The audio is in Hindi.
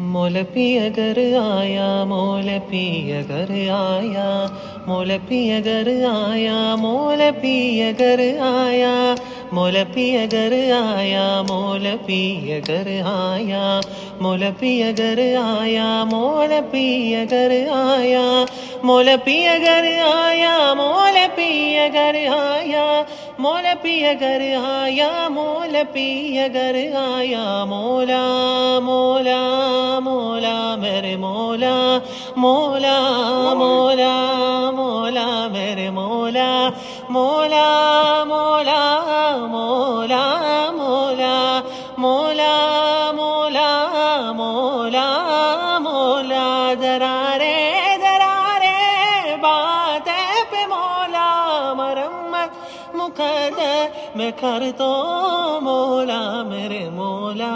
मोलपी अगर आया मोलपी अगर आया मोलपी अगर आया मोलपी अगर आया मोलपी अगर आया मोलपी अगर आया मोलपी अगर आया मोलपी अगर आया मोलपी अगर आया मोलपी अगर आया मोलपी अगर आया मोलपी अगर आया मोला मोला मेरे मोला मोला मोला मोला मेरे मोला मोला मोला मोला मोला मोला मोला मोला मोला जरा रे जरा रे बात पे मोला मरम्मत मुकद मैं कर तो मोला मेरे मोला